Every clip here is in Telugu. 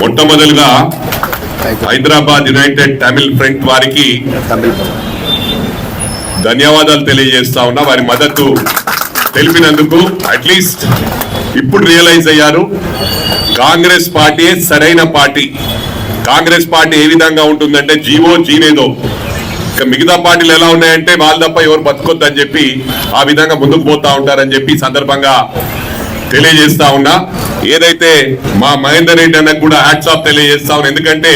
మొట్టమొదలుగా హైదరాబాద్ యునైటెడ్ తమిళ్ ఫ్రంట్ వారికి ధన్యవాదాలు తెలియజేస్తా ఉన్నా. వారి మద్దతు తెలిపినందుకు అట్లీస్ట్ ఇప్పుడు రియలైజ్ అయ్యారు. కాంగ్రెస్ పార్టీ సరైన పార్టీ. కాంగ్రెస్ పార్టీ ఏ విధంగా ఉంటుందంటే జీవో జీనేదో. ఇక మిగతా పార్టీలు ఎలా ఉన్నాయంటే వాళ్ళు తప్ప ఎవరు బతుకొద్దని చెప్పి ఆ విధంగా ముందుకు పోతా ఉంటారని చెప్పి సందర్భంగా తెలియజేస్తా ఉన్నా. ఏదైతే మా మహేందర్ రెడ్డి అన్నకు కూడా హ్యాట్స్ ఆఫ్ తెలియజేస్తా ఉన్నా. ఎందుకంటే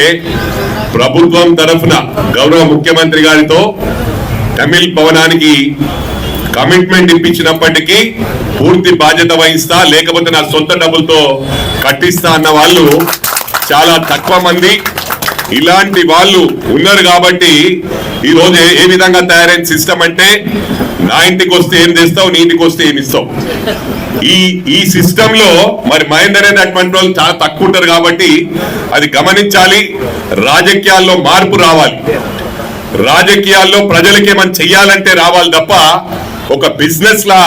ప్రభుత్వం తరఫున గౌరవ ముఖ్యమంత్రి గారితో తమిళ్ భవనానికి కమిట్మెంట్ ఇప్పించినప్పటికీ పూర్తి బాధ్యత వహిస్తా లేకపోతే నా సొంత డబ్బులతో కట్టిస్తా అన్న వాళ్ళు చాలా తక్కువ మంది. ఇలాంటి వాళ్ళు ఉన్నారు కాబట్టి ఈ రోజు ఏ- విధంగా తయారైన సిస్టమ్ అంటే నా ఇంటికి వస్తే ఏం చేస్తావు నీ ఇంటికి వస్తే ఏమి ఇస్తావు? ఈ ఈ సిస్టమ్లో మరి మహేందర్ రెడ్డి అటువంటి వాళ్ళు చాలా తక్కువ ఉంటారు కాబట్టి అది గమనించాలి రాజకీయాల్లో మార్పు రావాలి. రాజకీయాల్లో ప్రజలకి ఏమైనా చెయ్యాలంటే రావాలి తప్ప ఒక బిజినెస్ లా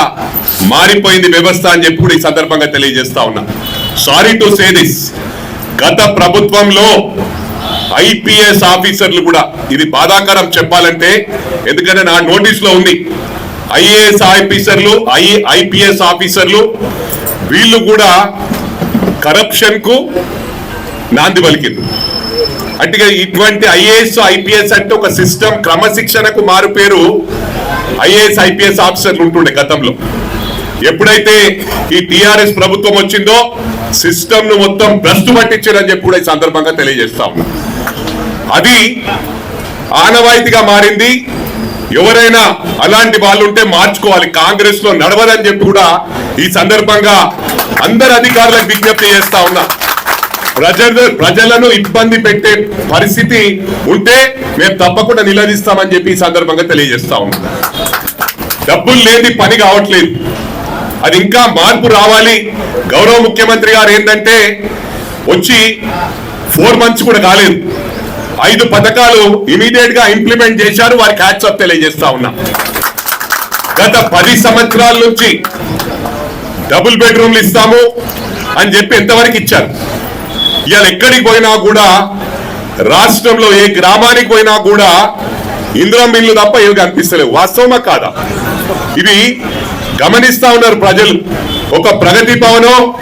మారిపోయింది వ్యవస్థ అని చెప్పి కూడా ఈ సందర్భంగా తెలియజేస్తా ఉన్నా. సారీ టు సే దిస్ గత ప్రభుత్వంలో ఐపీఎస్ ఆఫీసర్లు కూడా ఇది బాధాకరం చెప్పాలంటే ఎందుకంటే నా నోటీస్లో ఉంది. ఐఏఎస్ ఆఫీసర్లు ఐ ఐపీఎస్ ఆఫీసర్లు వీళ్ళు కూడా కరప్షన్కు నాంది పలికింది అంటే ఇటువంటి ఐఏఎస్ ఐపీఎస్ అంటే ఒక సిస్టమ్ క్రమశిక్షణకు మారు పేరు ఐఏఎస్ ఐపీఎస్ ఆఫీసర్లు ఉంటుండే గతంలో. ఎప్పుడైతే ఈ టిఆర్ఎస్ ప్రభుత్వం వచ్చిందో సిస్టమ్ను మొత్తం భ్రష్టు పట్టించారని చెప్పి కూడా ఈ సందర్భంగా తెలియజేస్తా ఉన్నా. అది ఆనవాయితీగా మారింది. ఎవరైనా అలాంటి వాళ్ళు ఉంటే మార్చుకోవాలి. కాంగ్రెస్లో నడవదని చెప్పి కూడా ఈ సందర్భంగా అందరు అధికారులకు విజ్ఞప్తి చేస్తా ఉన్నా. ప్రజలు ప్రజలను ఇబ్బంది పెట్టే పరిస్థితి ఉంటే మేము తప్పకుండా నిలదీస్తామని చెప్పి ఈ సందర్భంగా తెలియజేస్తా ఉన్నా. డబ్బులు లేని పని కావట్లేదు. అది ఇంకా మార్పు రావాలి. గౌరవ ముఖ్యమంత్రి గారు ఏంటంటే వచ్చి ఫోర్ మంత్స్ కూడా కాలేదు. ఐదు పథకాలు ఇమీడియట్గా ఇంప్లిమెంట్ చేశారు. వారికి హ్యాట్స్ తెలియజేస్తా ఉన్నా. గత పది సంవత్సరాల నుంచి డబుల్ బెడ్రూమ్లు ఇస్తాము అని చెప్పి ఎంతవరకు ఇచ్చారు? ఇవాళ ఎక్కడికి పోయినా కూడా రాష్ట్రంలో ఏ గ్రామానికి పోయినా కూడా ఇంద్రం బిల్లు తప్ప ఏమి కనిపిస్తలేవు. వాస్తవమా కాదా? ఇవి గమనిస్తా ఉన్నారు ప్రజలు. ఒక ప్రగతి భవనో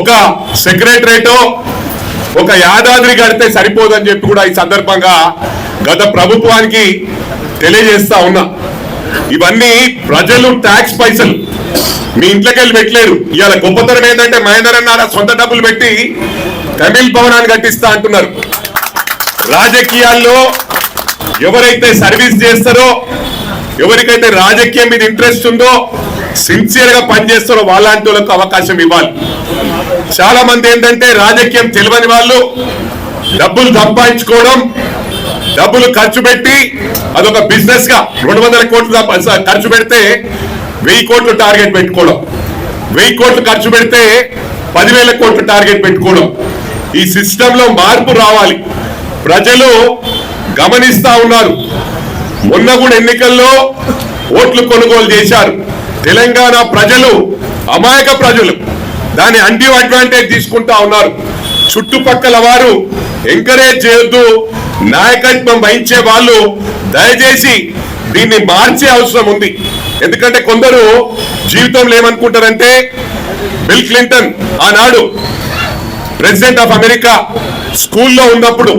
ఒక సెక్రటరేటో ఒక యాదాద్రి కడితే సరిపోదని చెప్పి కూడా ఈ సందర్భంగా గత ప్రభుత్వానికి తెలియజేస్తా ఉన్నా. ఇవన్నీ ప్రజలు ట్యాక్స్ పైసలు. మీ ఇంట్లోకి వెళ్ళి పెట్టలేరు. ఇవాళ గొప్పతనం ఏంటంటే మహేందర్ అన్న సొంత డబ్బులు పెట్టి తమిళ్ భవనాన్ని కట్టిస్తా అంటున్నారు. రాజకీయాల్లో ఎవరైతే సర్వీస్ చేస్తారో ఎవరికైతే రాజకీయం మీద ఇంట్రెస్ట్ ఉందో సిన్సియర్గా పనిచేస్తారో వాళ్ళంటి వాళ్ళకు అవకాశం ఇవ్వాలి. చాలా మంది ఏంటంటే రాజకీయం తెలియని వాళ్ళు డబ్బులు సంపాదించుకోవడం డబ్బులు ఖర్చు పెట్టి అదొక బిజినెస్గా రెండు వందల కోట్లు ఖర్చు పెడితే వెయ్యి కోట్లు టార్గెట్ పెట్టుకోవడం. వెయ్యి కోట్లు ఖర్చు పెడితే పదివేల కోట్లు టార్గెట్ పెట్టుకోవడం. ఈ సిస్టమ్లో మార్పు రావాలి. ప్రజలు గమనిస్తా ఉన్నారు. మొన్న కూడా ఎన్నికల్లో ఓట్లు కొనుగోలు చేశారు. తెలంగాణ ప్రజలు అమాయక ప్రజలు. దాని అండ్యూ అడ్వాంటేజ్ తీసుకుంటా ఉన్నారు. చుట్టుపక్కల వారు ఎంకరేజ్ చేయొద్దు. నాయకత్వం వహించే వాళ్ళు దయచేసి దీన్ని మార్చే అవసరం ఉంది. ఎందుకంటే కొందరు జీవితంలో ఏమనుకుంటారంటే బిల్ క్లింటన్ ఆనాడు ప్రెసిడెంట్ ఆఫ్ అమెరికా స్కూల్లో ఉన్నప్పుడు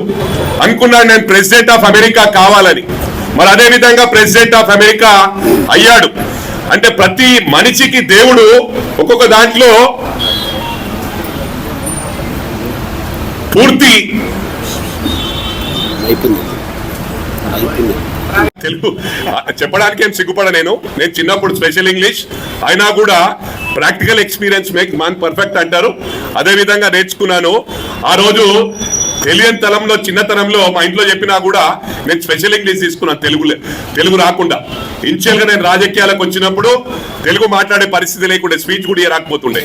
అనుకున్నాడు నేను ప్రెసిడెంట్ ఆఫ్ అమెరికా కావాలని. మరి అదే విధంగా ప్రెసిడెంట్ ఆఫ్ అమెరికా అయ్యాడు. అంటే ప్రతి మనిషికి దేవుడు ఒక్కొక్క దాంట్లో పూర్తి. తెలుగు. చెప్పడానికి ఏం సిగ్గుపడ నేను? నేను చిన్నప్పుడు స్పెషల్ ఇంగ్లీష్. అయినా కూడా practical experience make man perfect అంటారు. అదే విధంగా నేర్చుకున్నాను. ఆ రోజు తెలియని తలంలో చిన్నతనంలో మా ఇంట్లో చెప్పినా కూడా నేను స్పెషల్ ఇంగ్లీష్ తీసుకున్నాను తెలుగులే. తెలుగు రాకుండా. ఇన్షియల్గా నేను రాజకీయాలకు వచ్చినప్పుడు తెలుగు మాట్లాడే పరిస్థితి లేకుండా స్పీచ్ కూడా ఇయ్య రాకపోతుండే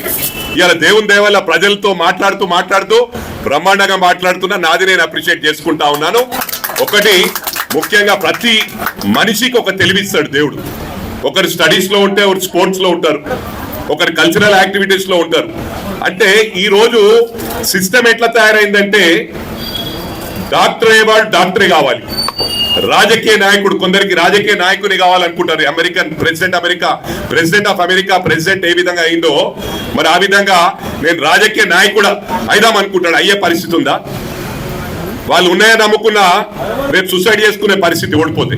ఇవాళ దేవుని దేవాల ప్రజలతో మాట్లాడుతూ మాట్లాడుతూ బ్రహ్మాండంగా మాట్లాడుతున్నా నాది నేను అప్రిషియేట్ చేసుకుంటా ఉన్నాను. ఒకటి ముఖ్యంగా ప్రతి మనిషికి ఒక తెలివిస్తాడు దేవుడు. ఒకరు స్టడీస్లో ఉంటే ఒకరు స్పోర్ట్స్లో ఉంటారు ఒకరు కల్చరల్ యాక్టివిటీస్లో ఉంటారు. అంటే ఈ రోజు సిస్టమ్ ఎట్లా తయారైందంటే డాక్టర్ అయ్యేవాడు డాక్టరే కావాలి. రాజకీయ నాయకుడు కొందరికి రాజకీయ నాయకుని కావాలనుకుంటారు. American president America president of America president ఏ విధంగా అయిందో మరి ఆ విధంగా నేను రాజకీయ నాయకుడు అయిదాం అనుకుంటాడు. అయ్యే పరిస్థితి ఉందా? వాళ్ళు ఉన్నాయని నమ్ముకున్నా రేపు సూసైడ్ చేసుకునే పరిస్థితి ఓడిపోతే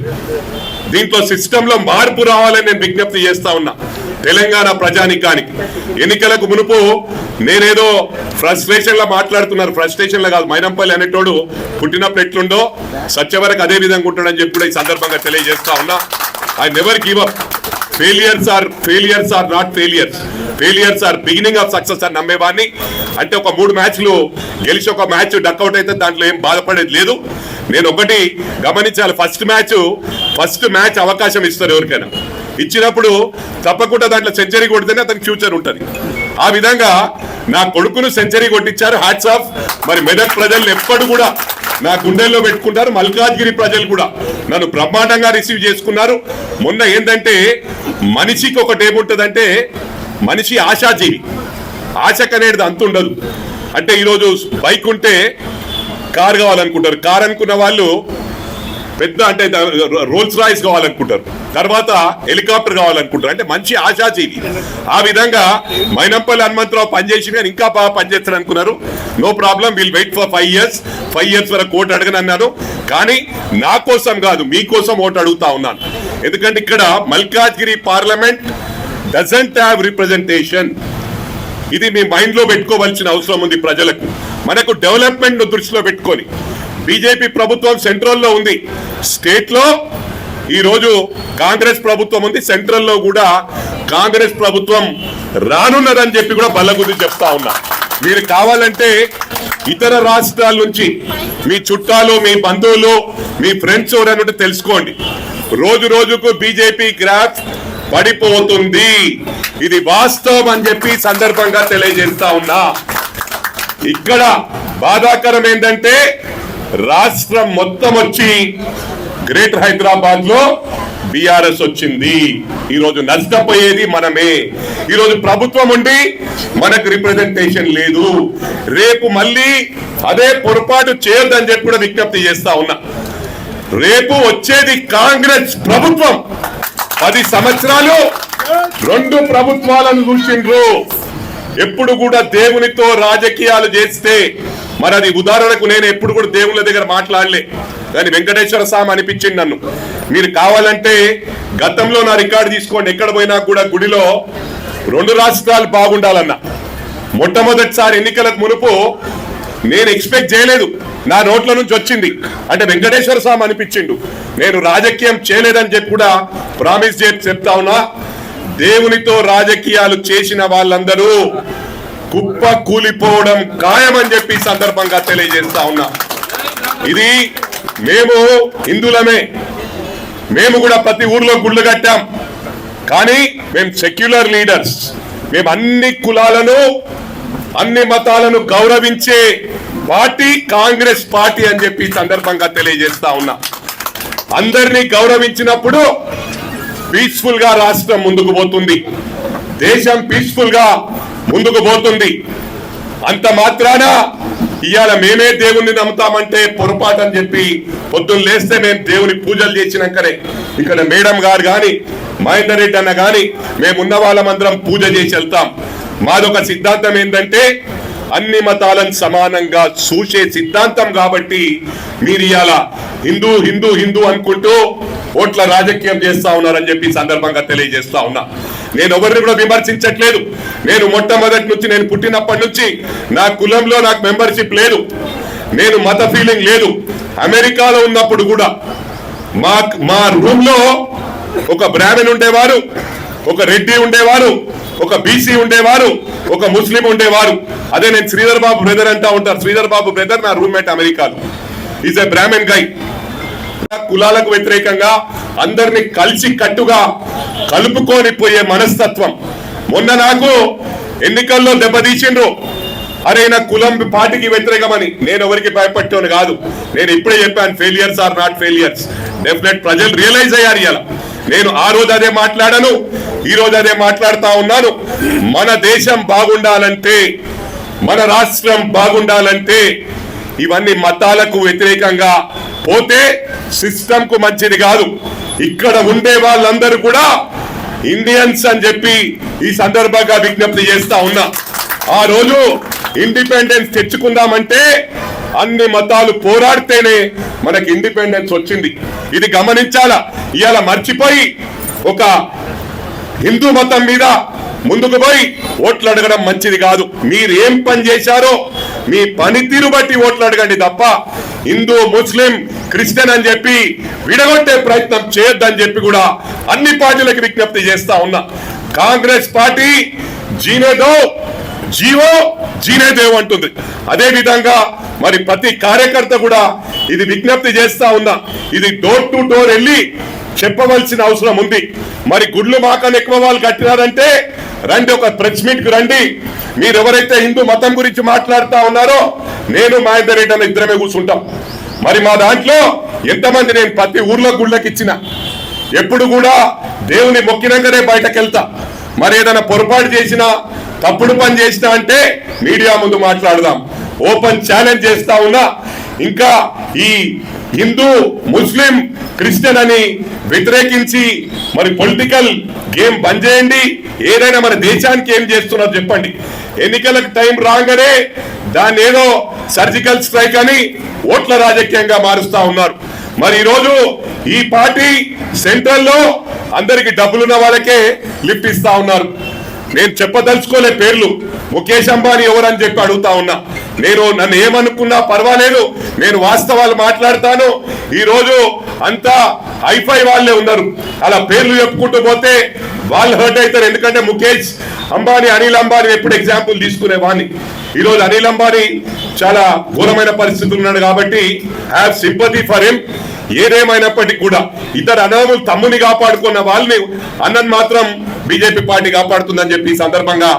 దీంట్లో సిస్టంలో మార్పు రావాలని నేను విజ్ఞప్తి చేస్తా ఉన్నా. తెలంగాణ ప్రజానికానికి. ఎన్నికలకు మునుపు నేనేదో ఫ్రస్ట్రేషన్లో మాట్లాడుతున్నారు. ఫ్రస్ట్రేషన్లో కాదు మైనంపల్లి అనేటోడు పుట్టినప్పుడు ఎట్లుండో సత్యవరకు అదే విధంగా ఉంటాడని చెప్పి కూడా ఈ సందర్భంగా తెలియజేస్తా ఉన్నా. I never give up failures are failures are not failures failures are beginning of success అని నమ్మేవాడిని. అంటే ఒక మూడు మ్యాచ్లు గెలిచి ఒక మ్యాచ్ డక్అవుట్ అయితే దాంట్లో ఏం బాధపడేది లేదు. నేను ఒకటి గమనించాలి ఫస్ట్ మ్యాచ్ ఫస్ట్ మ్యాచ్ అవకాశం ఇస్తారు ఎవరికైనా. ఇచ్చినప్పుడు తప్పకుండా దాంట్లో సెంచరీ కొడితేనే అతనికి ఫ్యూచర్ ఉంటుంది. ఆ విధంగా నా కొడుకును సెంచరీ కొట్టించారు హ్యాట్స్ ఆఫ్ మరి మెదక్ ప్రజలు ఎప్పుడు కూడా నా గుండెల్లో పెట్టుకుంటారు మల్కాజ్గిరి ప్రజలు కూడా. నన్ను బ్రహ్మాండంగా రిసీవ్ చేసుకున్నారు. మొన్న ఏంటంటే మనిషికి ఒకటి ఏముంటుందంటే మనిషి ఆశాజీవి. ఆశకు అనేది అంత ఉండదు. అంటే ఈరోజు బైక్ ఉంటే కార్ కావాలనుకుంటారు. కార్ అనుకున్న వాళ్ళు పెద్ద అంటే రోల్స్ రాయిస్ కావాలనుకుంటారు. తర్వాత హెలికాప్టర్ కావాలనుకుంటారు. అంటే మంచి ఆశాజీవి ఆ విధంగా మైనంపల్లి హనుమంతరావు పనిచేసి కానీ ఇంకా బాగా పనిచేస్తారు అనుకున్నారు. No problem will wait for five years five years వరకు ఓటు అడగనన్నారు కానీ నా కోసం కాదు మీకోసం ఓటు అడుగుతా ఉన్నాను. ఎందుకంటే ఇక్కడ Malkajgiri parliament doesn't have representation ఇది మీ మైండ్లో పెట్టుకోవాల్సిన అవసరం ఉంది ప్రజలకు. మనకు డెవలప్మెంట్ దృష్టిలో పెట్టుకొని. బీజేపీ ప్రభుత్వం సెంట్రల్లో ఉంది. స్టేట్లో ఈరోజు కాంగ్రెస్ ప్రభుత్వం ఉంది. సెంట్రల్లో కూడా కాంగ్రెస్ ప్రభుత్వం రానున్నదని చెప్పి కూడా బల్లగుద్ది చెప్తా ఉన్నా. మీరు కావాలంటే ఇతర రాష్ట్రాల నుంచి మీ చుట్టాలు మీ బంధువులు మీ ఫ్రెండ్స్ ఎవరన్నట్టు తెలుసుకోండి. రోజు రోజుకు బీజేపీ గ్రాఫ్ పడిపోతుంది. ఇది వాస్తవం అని చెప్పి సందర్భంగా తెలియజేస్తా ఉన్నా. ఇక్కడ బాధాకరం ఏంటంటే రాష్ట్రం మొత్తం వచ్చి గ్రేటర్ హైదరాబాద్లో బీఆర్ఎస్ వచ్చింది. ఈ రోజు నష్టపోయేది మనమే. ఈ రోజు ప్రభుత్వం ఉండి మనకు రిప్రజెంటేషన్ లేదు. రేపు మళ్ళీ అదే పొరపాటు చేయొద్దని చెప్పి కూడా విజ్ఞప్తి చేస్తా ఉన్నా. రేపు వచ్చేది కాంగ్రెస్ ప్రభుత్వం. పది సంవత్సరాలు రెండు ప్రభుత్వాలను చూసిండ్రు. ఎప్పుడు కూడా దేవునితో రాజకీయాలు చేస్తే మరి అది ఉదాహరణకు నేను ఎప్పుడు కూడా దేవుళ్ళ దగ్గర మాట్లాడలే. కానీ వెంకటేశ్వర స్వామి అనిపించింది నన్ను. మీరు కావాలంటే గతంలో నా రికార్డు తీసుకోండి. ఎక్కడ పోయినా కూడా గుడిలో రెండు రాష్ట్రాలు బాగుండాలన్న. మొట్టమొదటిసారి ఎన్నికలకు మునుపు నేను ఎక్స్పెక్ట్ చేయలేదు. నా నోట్ల నుంచి వచ్చింది. అంటే వెంకటేశ్వర స్వామి అనిపించిండు. నేను రాజకీయం చేయలేదని చెప్పి కూడా ప్రామిస్ చేసి చెప్తా ఉన్నా. దేవునితో రాజకీయాలు చేసిన వాళ్ళందరూ కుప్ప కూలిపోవడం ఖాయమని చెప్పి సందర్భంగా తెలియజేస్తా ఉన్నా. ఇది మేము హిందులమే మేము కూడా ప్రతి ఊర్లో గుళ్ళు కట్టాం. కానీ మేము సెక్యులర్ లీడర్స్ మేము అన్ని కులాలను అన్ని మతాలను గౌరవించే పార్టీ కాంగ్రెస్ పార్టీ అని చెప్పి సందర్భంగా తెలియజేస్తా ఉన్నా. అందరినీ గౌరవించినప్పుడు పీస్ఫుల్గా రాష్ట్రం ముందుకు పోతుంది. దేశం పీస్ఫుల్గా ముందుకు పోతుంది. అంత మాత్రాన ఇవాళ మేమే దేవుణ్ణి నమ్ముతామంటే పొరపాటు అని చెప్పి పొద్దున్న లేస్తే మేము దేవుని పూజలు చేసినాకనే. ఇక్కడ మేడం గారు కానీ మహేందర్ రెడ్డి అన్న గాని మేమున్న వాళ్ళమందరం పూజ చేసి వెళ్తాం. మాదొక సిద్ధాంతం ఏంటంటే అన్ని మతాలను సమానంగా చూసే సిద్ధాంతం కాబట్టి మీరు ఇవాళ హిందూ హిందూ హిందూ అనుకుంటూ ఓట్ల రాజకీయం చేస్తా ఉన్నారని చెప్పి సందర్భంగా తెలియజేస్తా ఉన్నా. నేను ఎవరిని కూడా విమర్శించట్లేదు. నేను మొట్టమొదటి నుంచి నేను పుట్టినప్పటి నుంచి నా కులంలో నాకు మెంబర్షిప్ లేదు. నేను మత ఫీలింగ్ లేదు. అమెరికాలో ఉన్నప్పుడు కూడా మా మా రూమ్లో ఒక బ్రాహ్మణ్ ఉండేవారు ఒక రెడ్డి ఉండేవారు ఒక బీసీ ఉండేవారు ఒక ముస్లిం ఉండేవారు. అదే నేను శ్రీధర్ బాబు బ్రదర్ అంటా ఉంటారు. శ్రీధర్ బాబు బ్రదర్ నా రూమ్మేట్ అమెరికాలో. ఈజ్ ఎ బ్రాహ్మణ్ గై కులాలకు వ్యతిరేకంగా అందరిని కలిసి కట్టుగా కలుపుకొని పోయే మనస్తత్వం. మొన్న నాకు ఎన్నికల్లో దెబ్బతీసిండ్రు. అరే నా కులం పార్టీకి వ్యతిరేకమని. నేను ఎవరికి భయపట్టాను కాదు. నేను ఇప్పుడే చెప్పాను failures are not failures definite ప్రజలు రియలైజ్ అయ్యారు ఇలా నేను ఆ రోజు అదే మాట్లాడాను ఈ రోజు అదే మాట్లాడుతా ఉన్నాను. మన దేశం బాగుండాలంటే మన రాష్ట్రం బాగుండాలంటే ఇవన్నీ మతాలకు వ్యతిరేకంగా పోతే సిస్టమ్కు మంచిది కాదు. ఇక్కడ ఉండే వాళ్ళందరూ కూడా ఇండియన్స్ అని చెప్పి ఈ సందర్భంగా విజ్ఞప్తి చేస్తా ఉన్నా. ఆ రోజు ఇండిపెండెన్స్ తెచ్చుకుందామంటే అన్ని మతాలు పోరాడితేనే మనకి ఇండిపెండెన్స్ వచ్చింది. ఇది గమనించాలా? ఇవాళ మర్చిపోయి ఒక హిందూ మతం మీద ముందుకు పోయి ఓట్లు అడగడం మంచిది కాదు. మీరు ఏం పని చేశారో మీ పనితీరు బట్టి ఓట్లు అడగండి తప్ప హిందూ ముస్లిం క్రిస్టియన్ అని చెప్పి విడగొట్టే ప్రయత్నం చేయొద్దని చెప్పి కూడా అన్ని పార్టీలకు విజ్ఞప్తి చేస్తా ఉన్నా. కాంగ్రెస్ పార్టీ జీనేదో జీవో జీనే అంటుంది. అదే విధంగా మరి ప్రతి కార్యకర్త కూడా ఇది విజ్ఞప్తి చేస్తా ఉన్నా. ఇది డోర్ టు డోర్ వెళ్ళి చెప్పవలసిన అవసరం ఉంది. మరి గుడ్లు మాకని ఎక్కువ వాళ్ళు కట్టినారంటే రండి ఒక ప్రెస్ మీట్కు రండి. మీరు ఎవరైతే హిందూ మతం గురించి మాట్లాడుతా ఉన్నారో నేను మహేందర్ రెడ్డి అన్న ఇద్దరమే కూర్చుంటాం. మరి మా దాంట్లో ఎంతమంది నేను ప్రతి ఊర్లో గుళ్ళకి ఇచ్చిన? ఎప్పుడు కూడా దేవుని మొక్కినాకనే బయటకు వెళ్తా మరి ఏదైనా పొరపాటు చేసినా తప్పుడు పని చేసినా అంటే మీడియా ముందు మాట్లాడదాం. ఓపెన్ ఛాలెంజ్ చేస్తా ఉన్నా ఇంకా ఈ హిందూ ముస్లిం క్రిస్టియన్ అని వ్యతిరేకించి మరి పొలిటికల్ గేమ్ బంద్ చేయండి. ఏదైనా మన దేశానికి ఏం చేస్తున్నారు చెప్పండి. ఎన్నికలకు టైం రాగానే దాన్ని ఏదో సర్జికల్ స్ట్రైక్ అని ఓట్ల రాజకీయంగా మారుస్తా ఉన్నారు. మరి ఈరోజు ఈ పార్టీ సెంట్రల్లో అందరికి డబ్బులున్న వాళ్ళకే లిఫ్ట్ ఇస్తా ఉన్నారు. నేను చెప్పదలుచుకోలే పేర్లు. ముఖేష్ అంబానీ ఎవరని చెప్పి అడుగుతా ఉన్నా. నేను నన్ను ఏమనుకున్నా పర్వాలేదు. నేను వాస్తవాలు మాట్లాడతాను. ఈ రోజు అంతా హైఫై వాళ్ళే ఉన్నారు. అలా పేర్లు చెప్పుకుంటూ పోతే వాళ్ళు హర్ట్ అవుతారు. ఎందుకంటే ముఖేష్ అంబానీ అనిల్ అంబానీ ఎప్పుడు ఎగ్జాంపుల్ తీసుకునే వాడిని ఈ రోజు అనిల్ అంబానీ చాలా ఘోరమైన పరిస్థితులు ఉన్నాడు కాబట్టి హ్యావ్ సింపతి ఫర్ హిమ్ ఏదేమైనప్పటికీ కూడా ఇద్దరు అన్నదమ్ములు తమ్ముని కాపాడుకున్న వాళ్ళని అన్నను మాత్రం బీజేపీ పార్టీ కాపాడుతుందని చెప్పి ఈ సందర్భంగా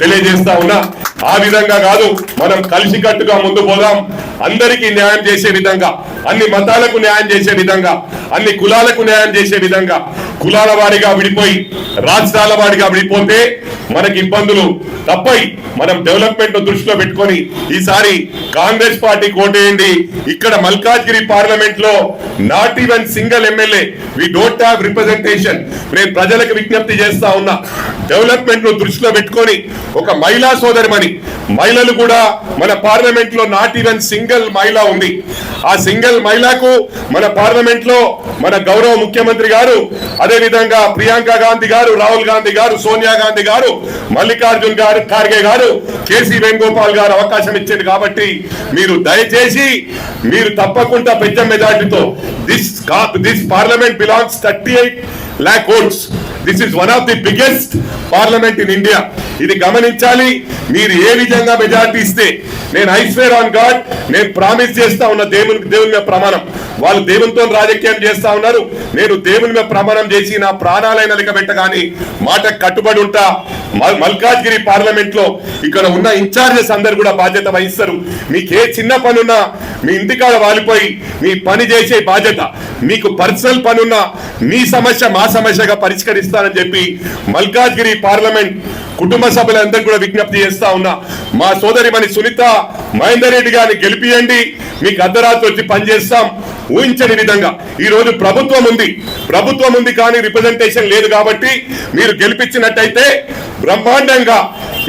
తెలియజేస్తా ఉన్నా. ఆ విధంగా కాదు మనం కలిసికట్టుగా ముందు పోదాం. అందరికీ న్యాయం చేసే విధంగా అన్ని మతాలకు న్యాయం చేసే విధంగా అన్ని కులాలకు న్యాయం చేసే విధంగా కులాల వారిగా విడిపోయి రాష్ట్రాల వారిగా విడిపోతే మనకి ఇబ్బందులు తప్పయి మనం డెవలప్మెంట్ దృష్టిలో పెట్టుకొని ఈసారి కాంగ్రెస్ పార్టీ కోటేయండి. ఇక్కడ మల్కాజ్గిరి పార్లమెంట్లో not even single MLA we don't have representation. నేను ప్రజలకు విజ్ఞప్తి చేస్తా ఉన్నా డెవలప్మెంట్ను దృష్టిలో పెట్టుకొని ఒక మహిళా సోదరిమణి మహిళలు కూడా మన పార్లమెంట్లో నాట్ ఈవెన్ సింగిల్ మహిళ ఉంది. ఆ సింగిల్ మహిళకు మన పార్లమెంట్లో మన గౌరవ ముఖ్యమంత్రి గారు అదే విధంగా ప్రియాంక గాంధీ గారు రాహుల్ గాంధీ గారు సోనియా గాంధీ గారు మల్లికార్జున్ గారు ఖార్గే గారు కేసీ వేణుగోపాల్ గారు అవకాశం ఇచ్చింది కాబట్టి మీరు దయచేసి మీరు తప్పకుండా పెద్ద మెజార్టీతో this this parliament belongs thirty eight lakh votes this is one of the biggest parliament in India ఇది గమనించాలి. మీరు ఏ విధంగా మెజార్టీ ఇస్తే నేను ఐస్వేర్ ఆన్ గాడ్ నేను ప్రామిస్ చేస్తా ఉన్న దేవుని దేవుని మీద ప్రమాణం. వాళ్ళు దేవునితో రాజకీయం చేస్తా ఉన్నారు. నేను దేవుని మీద ప్రమాణం చేసి నా ప్రాణాలైన లెక్కబెట్టగాని మాట కట్టుబడి ఉంటా. మల్కాజ్గిరి పార్లమెంట్లో ఇక్కడ ఉన్న ఇన్ఛార్జెస్ అందరు కూడా బాధ్యత వహిస్తారు. మీకు ఏ చిన్న పని ఉన్నా మీ ఇంటికాడ వాలిపోయి మీ పని చేసే బాధ్యత మీకు పర్సనల్ పని ఉన్నా మీ సమస్య మా సమస్యగా పరిష్కరిస్తానని చెప్పి మల్కాజ్గిరి పార్లమెంట్ కుటుంబ కుటుంబ సభ్యులందరూ కూడా విజ్ఞప్తి చేస్తా ఉన్నా. మా సోదరిమణి సునీత మహేందర్ రెడ్డి గారిని గెలిపియండి. మీకు అర్ధరాత్రి వచ్చి పనిచేస్తాం ఊహించని విధంగా. ఈ రోజు ప్రభుత్వం ఉంది. ప్రభుత్వం ఉంది కానీ రిప్రజెంటేషన్ లేదు కాబట్టి మీరు గెలిపించినట్టయితే బ్రహ్మాండంగా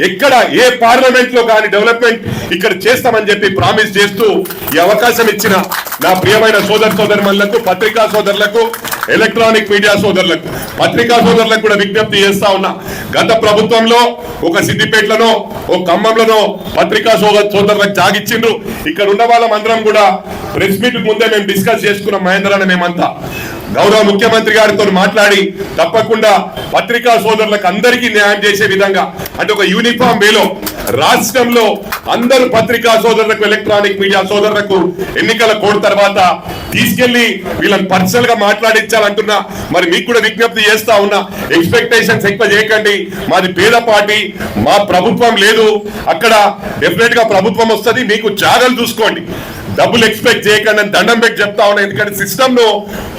ఎక్కడ ఏ పార్లమెంట్లో కానీ డెవలప్మెంట్ ఇక్కడ చేస్తామని చెప్పి ప్రామిస్ చేస్తూ ఈ అవకాశం ఇచ్చిన నా ప్రియమైన సోదర సోదరులకు పత్రికా సోదరులకు ఎలక్ట్రానిక్ మీడియా సోదరులకు పత్రికా సోదరులకు కూడా విజ్ఞప్తి చేస్తా ఉన్నా. గత ప్రభుత్వంలో ఒక సిద్దిపేటలోనో ఒక ఖమ్మంలోనో పత్రికా సోదరులకు జాగిచ్చిండ్రు. ఇక్కడ ఉన్న వాళ్ళం అందరం కూడా ప్రెస్ మీట్ ముందే మేము డిస్కస్ చేసుకున్నాం మహేంద్ర మేమంతా. గౌరవ ముఖ్యమంత్రి గారితో మాట్లాడి తప్పకుండా పత్రికా సోదరులకు అందరికీ న్యాయం చేసే విధంగా అంటే ఒక యూనిఫామ్ వేలో రాష్ట్రంలో అందరు పత్రికా సోదరులకు ఎలక్ట్రానిక్ మీడియా సోదరులకు ఎన్నికల కోడ్ తర్వాత తీసుకెళ్ళి వీళ్ళని పర్సనల్గా మాట్లాడించాలంటున్నా. మరి మీకు కూడా విజ్ఞప్తి చేస్తా ఉన్నా ఎక్స్పెక్టేషన్స్ ఎక్కువ చేయకండి. మాది పేద పార్టీ మా ప్రభుత్వం లేదు. అక్కడ డెఫినెట్గా ప్రభుత్వం వస్తుంది మీకు జాగాలు చూసుకోండి. డబ్బులు ఎక్స్పెక్ట్ చేయకండి అని దండం పెట్టి చెప్తా ఉన్నా. ఎందుకంటే సిస్టమ్ను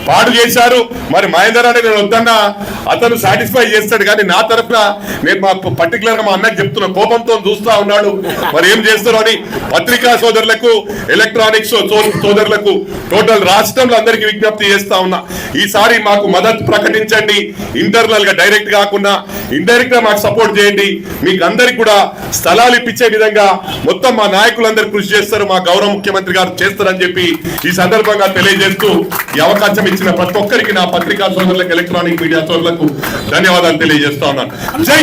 పాడు చేశారు. మరి మహేందర్ అని నేను వద్దన్నా. అతను సాటిస్ఫై చేస్తాడు కానీ నా తరఫున నేను మా పర్టికులర్గా మా అన్నకి చెప్తున్నా. కోపంతో చూస్తా ఉన్నాడు. మరి ఏం చేస్తారు అని పత్రికా సోదరులకు ఎలక్ట్రానిక్స్ సోదరులకు టోటల్ రాష్ట్రంలో అందరికీ విజ్ఞప్తి చేస్తా ఉన్నా. ఈసారి మాకు మద్దతు ప్రకటించండి. ఇంటర్నల్గా డైరెక్ట్ కాకుండా ఇండైరెక్ట్గా మాకు సపోర్ట్ చేయండి. మీకు అందరికి కూడా స్థలాలు ఇప్పించే విధంగా మొత్తం మా నాయకులందరూ కృషి చేస్తారు. మా గౌరవ ముఖ్యమంత్రి గారు చేస్తారని చెప్పి ఈ సందర్భంగా తెలియజేస్తూ ఈ అవకాశం ఇచ్చిన ప్రతి ఒక్కరికి నా పత్రికా సోదరులకు ఎలక్ట్రానిక్ మీడియా సోదరులకు ధన్యవాదాలు తెలియజేస్తా ఉన్నాను. జై